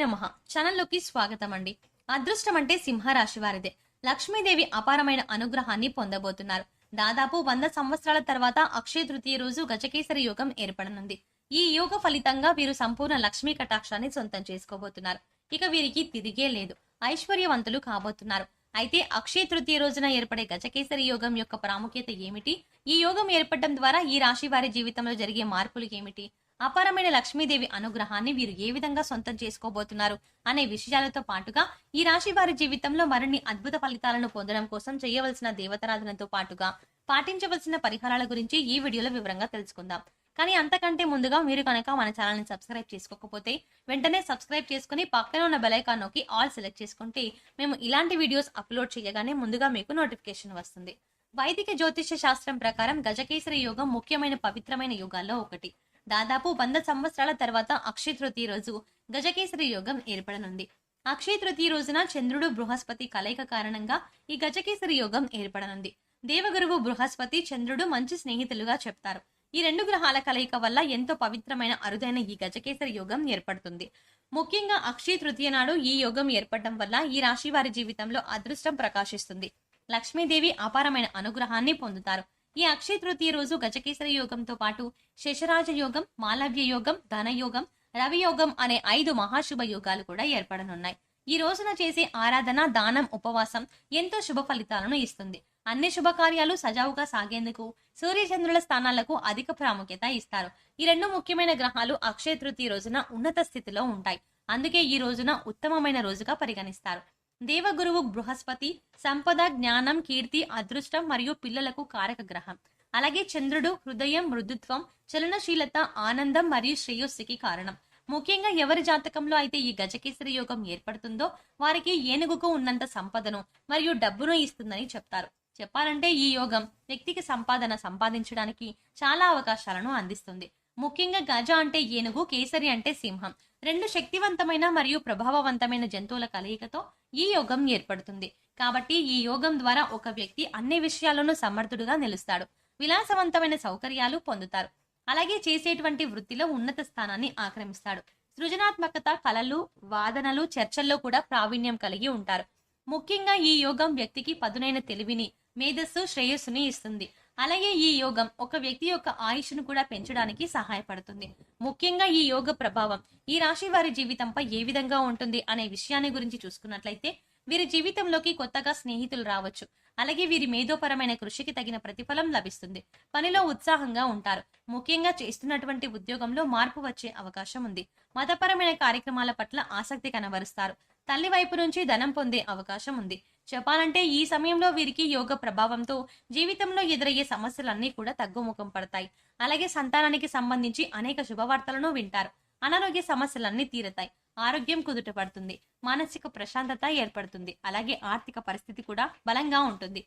నమ. ఛానల్లోకి స్వాగతం అండి అదృష్టం అంటే సింహరాశి వారిదే లక్ష్మీదేవి అపారమైన అనుగ్రహాన్ని పొందబోతున్నారు. దాదాపు వంద సంవత్సరాల తర్వాత అక్షయ తృతీయ రోజు గజకేసరి యోగం ఏర్పడనుంది. ఈ యోగ ఫలితంగా వీరు సంపూర్ణ లక్ష్మీ కటాక్షాన్ని సొంతం చేసుకోబోతున్నారు. ఇక వీరికి తిరిగే లేదు. ఐశ్వర్యవంతులు కాబోతున్నారు. అయితే అక్షయ తృతీయ రోజున ఏర్పడే గజకేసరి యోగం యొక్క ప్రాముఖ్యత ఏమిటి? ఈ యోగం ఏర్పడటం ద్వారా ఈ రాశి వారి జీవితంలో జరిగే మార్పులు ఏమిటి? అపారమైన లక్ష్మీదేవి అనుగ్రహాన్ని వీరు ఏ విధంగా సొంతం చేసుకోబోతున్నారు అనే విషయాలతో పాటుగా ఈ రాశి వారి జీవితంలో మరిన్ని అద్భుత ఫలితాలను పొందడం కోసం చేయవలసిన దేవతారాధనతో పాటుగా పాటించవలసిన పరిహారాల గురించి ఈ వీడియోలో వివరంగా తెలుసుకుందాం. కానీ అంతకంటే ముందుగా మీరు కనుక మన ఛానల్ని సబ్స్క్రైబ్ చేసుకోకపోతే వెంటనే సబ్స్క్రైబ్ చేసుకుని పక్కన ఉన్న బెలైకానోకి నొక్కి ఆల్ సెలెక్ట్ చేసుకుంటే మేము ఇలాంటి వీడియోస్ అప్లోడ్ చేయగానే ముందుగా మీకు నోటిఫికేషన్ వస్తుంది. వైదిక జ్యోతిష శాస్త్రం ప్రకారం గజకేసరి యోగం ముఖ్యమైన పవిత్రమైన యోగాల్లో ఒకటి. దాదాపు వంద సంవత్సరాల తర్వాత అక్షయ తృతీయ రోజు గజకేసరి యోగం ఏర్పడనుంది. అక్షయ తృతీయ రోజున చంద్రుడు బృహస్పతి కలయిక కారణంగా ఈ గజకేసరి యోగం ఏర్పడనుంది. దేవగురువు బృహస్పతి చంద్రుడు మంచి స్నేహితులుగా చెప్తారు. ఈ రెండు గ్రహాల కలయిక వల్ల ఎంతో పవిత్రమైన అరుదైన ఈ గజకేసరి యోగం ఏర్పడుతుంది. ముఖ్యంగా అక్షయ తృతీయ నాడు ఈ యోగం ఏర్పడడం వల్ల ఈ రాశి వారి జీవితంలో అదృష్టం ప్రకాశిస్తుంది. లక్ష్మీదేవి అపారమైన అనుగ్రహాన్ని పొందుతారు. ఈ అక్షయ తృతీయ రోజు గజకేసర యోగంతో పాటు శశరాజ యోగం మాలవ్య యోగం ధనయోగం రవియోగం అనే ఐదు మహాశుభ యోగాలు కూడా ఏర్పడనున్నాయి. ఈ రోజున చేసే ఆరాధన దానం ఉపవాసం ఎంతో శుభ ఫలితాలను ఇస్తుంది. అన్ని శుభకార్యాలు సజావుగా సాగేందుకు సూర్యచంద్రుల స్థానాలకు అధిక ప్రాముఖ్యత ఇస్తారు. ఈ రెండు ముఖ్యమైన గ్రహాలు అక్షయ తృతీయ రోజున ఉన్నత స్థితిలో ఉంటాయి. అందుకే ఈ రోజున ఉత్తమమైన రోజుగా పరిగణిస్తారు. దేవగురువు బృహస్పతి సంపద జ్ఞానం కీర్తి అదృష్టం మరియు పిల్లలకు కారక గ్రహం. అలాగే చంద్రుడు హృదయం మృదుత్వం చలనశీలత ఆనందం మరియు శ్రేయస్సుకి కారణం. ముఖ్యంగా ఎవరి జాతకంలో అయితే ఈ గజకేసరి యోగం ఏర్పడుతుందో వారికి ఏనుగుకు ఉన్నంత సంపదను మరియు డబ్బును ఇస్తుందని చెప్తారు. చెప్పాలంటే ఈ యోగం వ్యక్తికి సంపాదన సంపాదించడానికి చాలా అవకాశాలను అందిస్తుంది. ముఖ్యంగా గజ అంటే ఏనుగు కేసరి అంటే సింహం. రెండు శక్తివంతమైన మరియు ప్రభావవంతమైన జంతువుల కలయికతో ఈ యోగం ఏర్పడుతుంది. కాబట్టి ఈ యోగం ద్వారా ఒక వ్యక్తి అన్ని విషయాల్లోనూ సమర్థుడుగా నిలుస్తాడు. విలాసవంతమైన సౌకర్యాలు పొందుతారు. అలాగే చేసేటువంటి వృత్తిలో ఉన్నత స్థానాన్ని ఆక్రమిస్తాడు. సృజనాత్మకత కళలు వాదనలు చర్చల్లో కూడా ప్రావీణ్యం కలిగి ఉంటారు. ముఖ్యంగా ఈ యోగం వ్యక్తికి పదునైన తెలివిని మేధస్సు శ్రేయస్సుని ఇస్తుంది. అలాగే ఈ యోగం ఒక వ్యక్తి యొక్క ఆయుష్ను కూడా పెంచడానికి సహాయపడుతుంది. ముఖ్యంగా ఈ యోగ ప్రభావం ఈ రాశి వారి జీవితంపై ఏ విధంగా ఉంటుంది అనే విషయాన్ని గురించి చూసుకున్నట్లయితే వీరి జీవితంలోకి కొత్తగా స్నేహితులు రావచ్చు. అలాగే వీరి మేధోపరమైన కృషికి తగిన ప్రతిఫలం లభిస్తుంది. పనిలో ఉత్సాహంగా ఉంటారు. ముఖ్యంగా చేస్తున్నటువంటి ఉద్యోగంలో మార్పు వచ్చే అవకాశం ఉంది. మతపరమైన కార్యక్రమాల పట్ల ఆసక్తి కనబరుస్తారు. తల్లి వైపు నుంచి ధనం పొందే అవకాశం ఉంది. చెప్పాలంటే ఈ సమయంలో వీరికి యోగ ప్రభావంతో జీవితంలో ఎదురయ్యే సమస్యలన్నీ కూడా తగ్గుముఖం పడతాయి. అలాగే సంతానానికి సంబంధించి అనేక శుభవార్తలను వింటారు. అనారోగ్య సమస్యలన్నీ తీరతాయి. ఆరోగ్యం కుదుట పడుతుంది. మానసిక ప్రశాంతత ఏర్పడుతుంది. అలాగే ఆర్థిక పరిస్థితి కూడా బలంగా ఉంటుంది.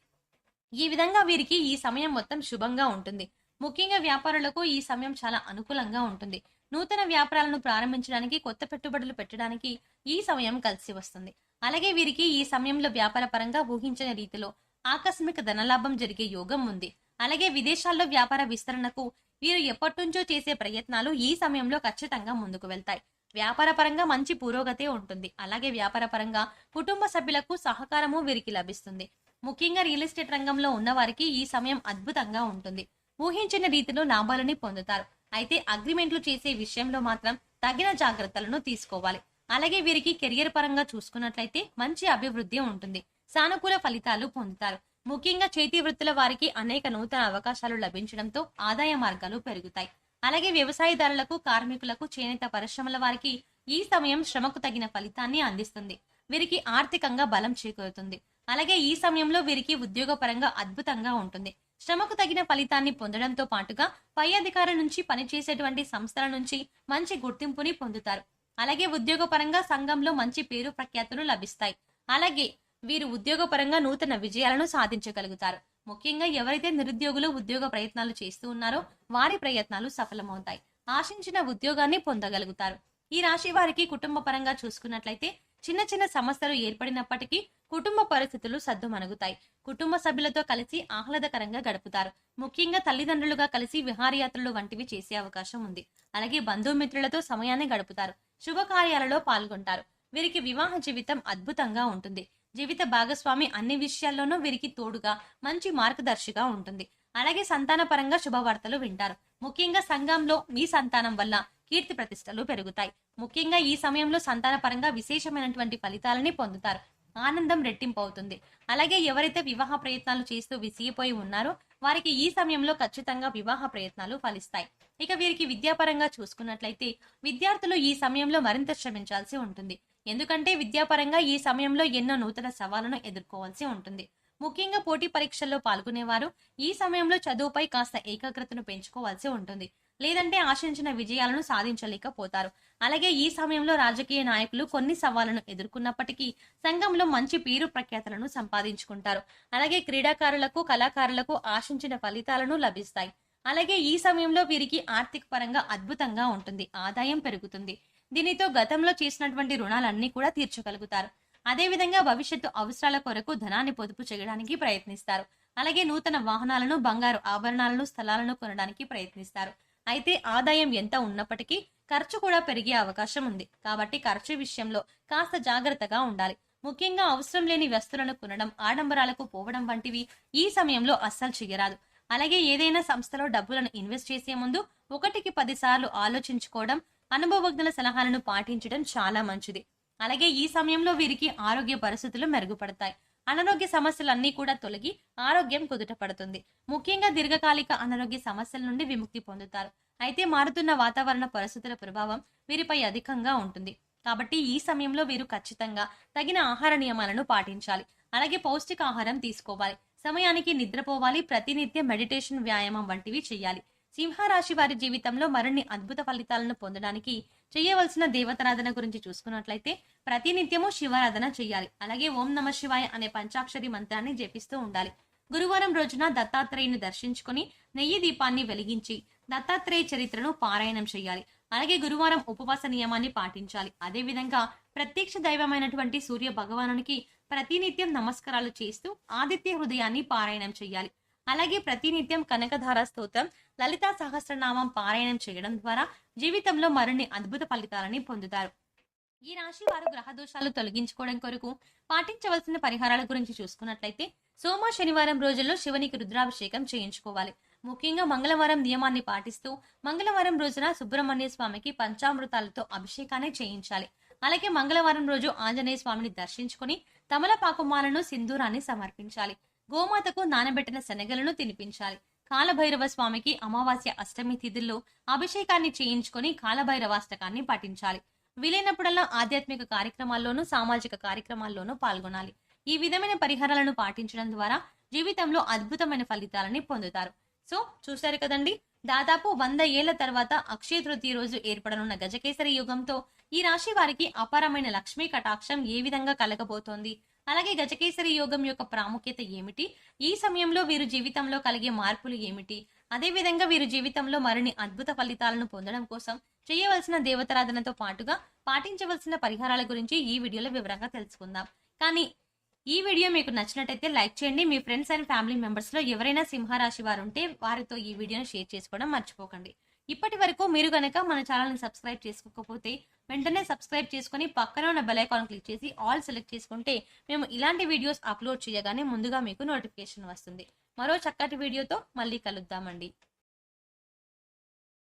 ఈ విధంగా వీరికి ఈ సమయం మొత్తం శుభంగా ఉంటుంది. ముఖ్యంగా వ్యాపారులకు ఈ సమయం చాలా అనుకూలంగా ఉంటుంది. నూతన వ్యాపారాలను ప్రారంభించడానికి కొత్త పెట్టుబడులు పెట్టడానికి ఈ సమయం కలిసి వస్తుంది. అలాగే వీరికి ఈ సమయంలో వ్యాపార పరంగా ఊహించని రీతిలో ఆకస్మిక ధనలాభం జరిగే యోగం ఉంది. అలాగే విదేశాల్లో వ్యాపార విస్తరణకు వీరు ఎప్పటినుంచో చేసే ప్రయత్నాలు ఈ సమయంలో ఖచ్చితంగా ముందుకు వెళ్తాయి. వ్యాపార పరంగా మంచి పురోగతే ఉంటుంది. అలాగే వ్యాపార పరంగా కుటుంబ సభ్యులకు సహకారము వీరికి లభిస్తుంది. ముఖ్యంగా రియల్ ఎస్టేట్ రంగంలో ఉన్న వారికి ఈ సమయం అద్భుతంగా ఉంటుంది. ఊహించిన రీతిలో లాభాలని పొందుతారు. అయితే అగ్రిమెంట్లు చేసే విషయంలో మాత్రం తగిన జాగ్రత్తలను తీసుకోవాలి. అలాగే వీరికి కెరియర్ పరంగా చూసుకున్నట్లయితే మంచి అభివృద్ధి ఉంటుంది. సానుకూల ఫలితాలు పొందుతారు. ముఖ్యంగా చేతి వృత్తుల వారికి అనేక నూతన అవకాశాలు లభించడంతో ఆదాయ మార్గాలు పెరుగుతాయి. అలాగే వ్యవసాయదారులకు కార్మికులకు చేనేత పరిశ్రమల వారికి ఈ సమయం శ్రమకు తగిన ఫలితాన్ని అందిస్తుంది. వీరికి ఆర్థికంగా బలం చేకూరుతుంది. అలాగే ఈ సమయంలో వీరికి ఉద్యోగపరంగా అద్భుతంగా ఉంటుంది. శ్రమకు తగిన ఫలితాన్ని పొందడంతో పాటుగా పై అధికారి నుంచి పనిచేసేటువంటి సంస్థల నుంచి మంచి గుర్తింపుని పొందుతారు. అలాగే ఉద్యోగపరంగా సంఘంలో మంచి పేరు ప్రఖ్యాతులు లభిస్తాయి. అలాగే వీరు ఉద్యోగపరంగా నూతన విజయాలను సాధించగలుగుతారు. ముఖ్యంగా ఎవరైతే నిరుద్యోగులు ఉద్యోగ ప్రయత్నాలు చేస్తూ ఉన్నారో వారి ప్రయత్నాలు సఫలమవుతాయి. ఆశించిన ఉద్యోగాన్ని పొందగలుగుతారు. ఈ రాశి వారికి కుటుంబ పరంగా చూసుకున్నట్లయితే చిన్న చిన్న సమస్యలు ఏర్పడినప్పటికీ కుటుంబ పరిస్థితులు సద్దుమణుగుతాయి. కుటుంబ సభ్యులతో కలిసి ఆహ్లాదకరంగా గడుపుతారు. ముఖ్యంగా తల్లిదండ్రులుగా కలిసి విహారయాత్రలు వంటివి చేసే అవకాశం ఉంది. అలాగే బంధుమిత్రులతో సమయాన్ని గడుపుతారు. శుభకార్యాలలో పాల్గొంటారు. వీరికి వివాహ జీవితం అద్భుతంగా ఉంటుంది. జీవిత భాగస్వామి అన్ని విషయాల్లోనూ వీరికి తోడుగా మంచి మార్గదర్శిగా ఉంటుంది. అలాగే సంతానపరంగా శుభవార్తలు వింటారు. ముఖ్యంగా సంఘంలో మీ సంతానం వల్ల కీర్తి ప్రతిష్టలు పెరుగుతాయి. ముఖ్యంగా ఈ సమయంలో సంతానపరంగా విశేషమైనటువంటి ఫలితాలని పొందుతారు. ఆనందం రెట్టింపు అవుతుంది. అలాగే ఎవరైతే వివాహ ప్రయత్నాలు చేస్తూ విసిగిపోయి ఉన్నారో వారికి ఈ సమయంలో ఖచ్చితంగా వివాహ ప్రయత్నాలు ఫలిస్తాయి. ఇక వీరికి విద్యాపరంగా చూసుకున్నట్లయితే విద్యార్థులు ఈ సమయంలో మరింత శ్రమించాల్సి ఉంటుంది. ఎందుకంటే విద్యాపరంగా ఈ సమయంలో ఎన్నో నూతన సవాళ్ళను ఎదుర్కోవాల్సి ఉంటుంది. ముఖ్యంగా పోటీ పరీక్షల్లో పాల్గొనేవారు ఈ సమయంలో చదువుపై కాస్త ఏకాగ్రతను పెంచుకోవాల్సి ఉంటుంది. లేదంటే ఆశించిన విజయాలను సాధించలేకపోతారు. అలాగే ఈ సమయంలో రాజకీయ నాయకులు కొన్ని సవాళ్ళను ఎదుర్కొన్నప్పటికీ సంఘంలో మంచి పేరు ప్రఖ్యాతలను సంపాదించుకుంటారు. అలాగే క్రీడాకారులకు కళాకారులకు ఆశించిన ఫలితాలను లభిస్తాయి. అలాగే ఈ సమయంలో వీరికి ఆర్థిక పరంగా అద్భుతంగా ఉంటుంది. ఆదాయం పెరుగుతుంది. దీనితో గతంలో చేసినటువంటి రుణాలన్నీ కూడా తీర్చగలుగుతారు. అదేవిధంగా భవిష్యత్తు అవసరాల కొరకు ధనాన్ని పొదుపు చేయడానికి ప్రయత్నిస్తారు. అలాగే నూతన వాహనాలను బంగారు ఆభరణాలను స్థలాలను కొనడానికి ప్రయత్నిస్తారు. అయితే ఆదాయం ఎంత ఉన్నప్పటికీ ఖర్చు కూడా పెరిగే అవకాశం ఉంది. కాబట్టి ఖర్చు విషయంలో కాస్త జాగ్రత్తగా ఉండాలి. ముఖ్యంగా అవసరం లేని వస్తువులను కొనడం ఆడంబరాలకు పోవడం వంటివి ఈ సమయంలో అస్సలు చేయరాదు అలాగే ఏదైనా సంస్థలో డబ్బులను ఇన్వెస్ట్ చేసే ముందు ఒకటికి పదిసార్లు ఆలోచించుకోవడం అనుభవజ్ఞుల సలహాలను పాటించడం చాలా మంచిది. అలాగే ఈ సమయంలో వీరికి ఆరోగ్య పరిస్థితులు మెరుగుపడతాయి. అనారోగ్య సమస్యలన్నీ కూడా తొలగి ఆరోగ్యం కుదుట పడుతుంది. ముఖ్యంగా దీర్ఘకాలిక అనారోగ్య సమస్యల నుండి విముక్తి పొందుతారు. అయితే మారుతున్న వాతావరణ పరిస్థితుల ప్రభావం వీరిపై అధికంగా ఉంటుంది. కాబట్టి ఈ సమయంలో వీరు ఖచ్చితంగా తగిన ఆహార నియమాలను పాటించాలి. అలాగే పౌష్టికాహారం తీసుకోవాలి. సమయానికి నిద్రపోవాలి ప్రతినిత్యం మెడిటేషన్ వ్యాయామం వంటివి చేయాలి. సింహరాశి వారి జీవితంలో మరిన్ని అద్భుత ఫలితాలను పొందడానికి చేయవలసిన దేవతారాధన గురించి చూసుకున్నట్లయితే ప్రతినిత్యము శివారాధన చేయాలి. అలాగే ఓం నమ శివాయ అనే పంచాక్షరి మంత్రాన్ని జపిస్తూ ఉండాలి. గురువారం రోజున దత్తాత్రేయుని దర్శించుకొని నెయ్యి దీపాన్ని వెలిగించి దత్తాత్రేయ చరిత్రను పారాయణం చేయాలి. అలాగే గురువారం ఉపవాస నియమాన్ని పాటించాలి. అదేవిధంగా ప్రత్యక్ష దైవమైనటువంటి సూర్య భగవానునికి ప్రతినిత్యం నమస్కారాలు చేస్తూ ఆదిత్య హృదయాన్ని పారాయణం చేయాలి. అలాగే ప్రతినిత్యం కనకధార స్తోత్రం లలితా సహస్రనామం పారాయణం చేయడం ద్వారా జీవితంలో మరిన్ని అద్భుత ఫలితాలని పొందుతారు. ఈ రాశి వారు గ్రహ దోషాలు తొలగించుకోవడం కొరకు పాటించవలసిన పరిహారాల గురించి చూసుకున్నట్లయితే సోమ శనివారం రోజుల్లో శివునికి రుద్రాభిషేకం చేయించుకోవాలి. ముఖ్యంగా మంగళవారం నియమాన్ని పాటిస్తూ మంగళవారం రోజున సుబ్రహ్మణ్య స్వామికి పంచామృతాలతో అభిషేకాన్ని చేయించాలి. అలాగే మంగళవారం రోజు ఆంజనేయ స్వామిని దర్శించుకుని తమలపాకు మాలను సింధూరాన్ని సమర్పించాలి. గోమాతకు నానబెట్టిన శనగలను తినిపించాలి. కాలభైరవ స్వామికి అమావాస్య అష్టమి తిథుల్లో అభిషేకాన్ని చేయించుకొని కాలభైరవాష్టకాన్ని పఠించాలి. వీలైనప్పుడల్లా ఆధ్యాత్మిక కార్యక్రమాల్లోనూ సామాజిక కార్యక్రమాల్లోనూ పాల్గొనాలి. ఈ విధమైన పరిహారాలను పాటించడం ద్వారా జీవితంలో అద్భుతమైన ఫలితాలని పొందుతారు. సో చూశారు కదండి? దాదాపు వంద ఏళ్ళ తర్వాత అక్షయ తృతీయ రోజు ఏర్పడనున్న గజకేసరి యుగంతో ఈ రాశి వారికి అపారమైన లక్ష్మీ కటాక్షం ఏ విధంగా కలగబోతోంది? అలాగే గజకేసరి యోగం యొక్క ప్రాముఖ్యత ఏమిటి? ఈ సమయంలో వీరు జీవితంలో కలిగే మార్పులు ఏమిటి? అదేవిధంగా వీరు జీవితంలో మరిన్ని అద్భుత ఫలితాలను పొందడం కోసం చేయవలసిన దేవతారాధనతో పాటుగా పాటించవలసిన పరిహారాల గురించి ఈ వీడియోలో వివరంగా తెలుసుకుందాం. కానీ ఈ వీడియో మీకు నచ్చినట్టయితే లైక్ చేయండి. మీ ఫ్రెండ్స్ అండ్ ఫ్యామిలీ మెంబర్స్లో ఎవరైనా సింహరాశి వారు ఉంటే వారితో ఈ వీడియోను షేర్ చేసుకోవడం మర్చిపోకండి. ఇప్పటి వరకు మీరు కనుక మన ఛానల్ని సబ్స్క్రైబ్ చేసుకోకపోతే వెంటనే సబ్స్క్రైబ్ చేసుకుని పక్కన ఉన్న బెల్ ఐకాన్ క్లిక్ చేసి ఆల్ సెలెక్ట్ చేసుకుంటే మేము ఇలాంటి వీడియోస్ అప్లోడ్ చేయగానే ముందుగా మీకు నోటిఫికేషన్ వస్తుంది. మరో చక్కటి వీడియోతో మళ్ళీ కలుద్దామండి.